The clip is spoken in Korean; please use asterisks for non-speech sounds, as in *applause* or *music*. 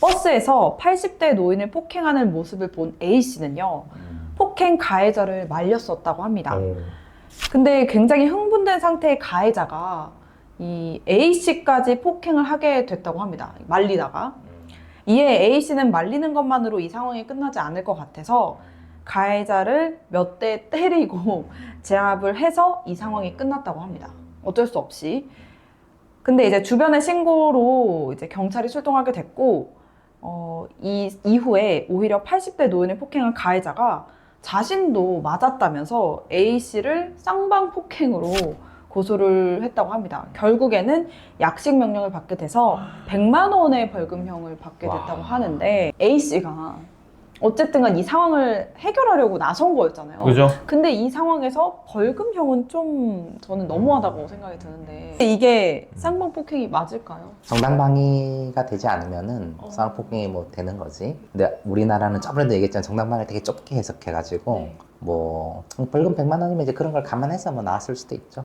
버스에서 80대 노인을 폭행하는 모습을 본 A 씨는요. 폭행 가해자를 말렸었다고 합니다. 어. 근데 굉장히 흥분된 상태의 가해자가 이 A 씨까지 폭행을 하게 됐다고 합니다. 말리다가. 이에 A 씨는 말리는 것만으로 이 상황이 끝나지 않을 것 같아서 가해자를 몇 대 때리고 *laughs* 제압을 해서 이 상황이 끝났다고 합니다. 어쩔 수 없이. 근데 이제 주변의 신고로 이제 경찰이 출동하게 됐고, 어, 이 이후에 오히려 80대 노인을 폭행한 가해자가 자신도 맞았다면서 A 씨를 쌍방 폭행으로 고소를 했다고 합니다. 결국에는 약식 명령을 받게 돼서 100만 원의 벌금형을 받게 됐다고 와. 하는데 A 씨가 어쨌든 이 상황을 해결하려고 나선 거였잖아요. 그죠? 근데 이 상황에서 벌금형은 좀 저는 너무하다고 생각이 드는데 이게 쌍방 폭행이 맞을까요? 정당방위가 되지 않으면은 어. 쌍폭행이 뭐 되는 거지. 근데 우리나라는 저번에도 얘기했잖아. 정당방위를 되게 좁게 해석해가지고 네. 뭐 벌금 100만 원이면 이제 그런 걸 감안해서 뭐 나왔을 수도 있죠.